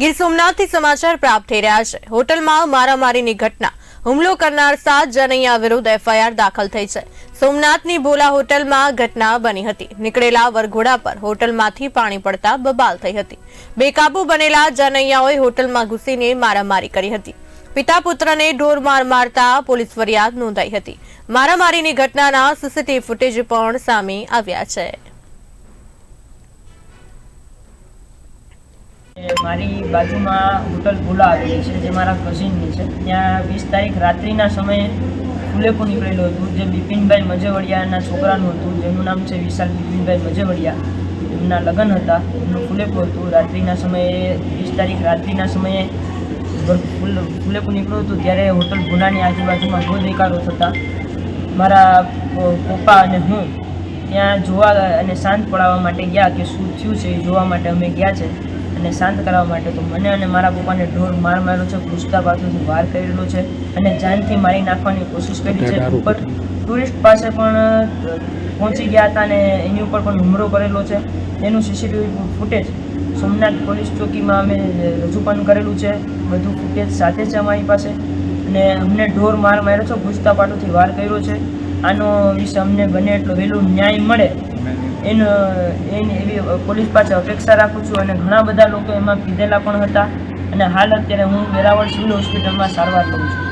ગીર સોમનાથથી સમાચાર પ્રાપ્ત થઈ રહ્યા છે. હોટલમાં મારામારીની ઘટના. હુમલો કરનાર સાત જનૈયા વિરુદ્ધ એફઆઈઆર દાખલ થઈ છે. સોમનાથની ભોલા હોટલમાં ઘટના બની હતી. નીકળેલા વરઘોડા પર હોટલમાંથી પાણી પડતા બબાલ થઈ હતી. બેકાબુ બનેલા જનૈયાઓએ હોટલમાં ઘૂસીને મારામારી કરી હતી. પિતા પુત્રને ઢોર માર મારતા પોલીસ ફરિયાદ નોંધાઈ હતી. મારામારીની ઘટનાના સીસીટીવી ફૂટેજ પણ સામે આવ્યા છે. મારી બાજુમાં હોટલ ભૂલા આવેલી છે, જે મારા કઝિનની છે. ત્યાં વીસ તારીખ રાત્રિના સમયે ફુલેપો નીકળેલું હતું, જે બિપિનભાઈ મજેવડિયાના છોકરાનું હતું, જેનું નામ છે વિશાલ બિપિનભાઈ મજેવડિયા. એમના લગ્ન હતા, એમનું ફુલેપો હતું. રાત્રિના સમયે, વીસ તારીખ રાત્રિના સમયે ફુલેપો નીકળ્યું હતું, ત્યારે હોટલ ભૂલાની આજુબાજુમાં દેકારો થતા. મારા પપ્પા અને હું ત્યાં જોવા અને શાંત પડાવવા માટે ગયા કે શું થયું છે એ જોવા માટે અમે ગયા છે. અને શાંત કરાવવા માટે તો મને અને મારા પપ્પાને ઢોર માર માર્યો છે ઘૂસતા બાજુથી વાર કરેલો છે અને જાનથી મારી નાખવાની કોશિશ કરી છે. ઉપર ટુરિસ્ટ પાસે પણ પહોંચી ગયા હતા અને એની ઉપર પણ હુમલો કરેલો છે. એનું સીસીટીવી ફૂટેજ સોમનાથ પોલીસ ચોકીમાં અમે રજૂ પણ કરેલું છે. બધું ફૂટેજ સાથે છે અમારી પાસે અને અમને ઢોર માર માર્યો છે ઘૂસતા પાટોથી વાર કર્યો છે. આનો વિશે અમને બને એટલો વહેલું ન્યાય મળે એનો, એની એવી પોલીસ પાસે અપેક્ષા રાખું છું અને ઘણા બધા લોકો એમાં પીધેલા પણ હતા. અને હાલ અત્યારે હું વેરાવળ સિવિલ હોસ્પિટલમાં સારવાર લઉં છું.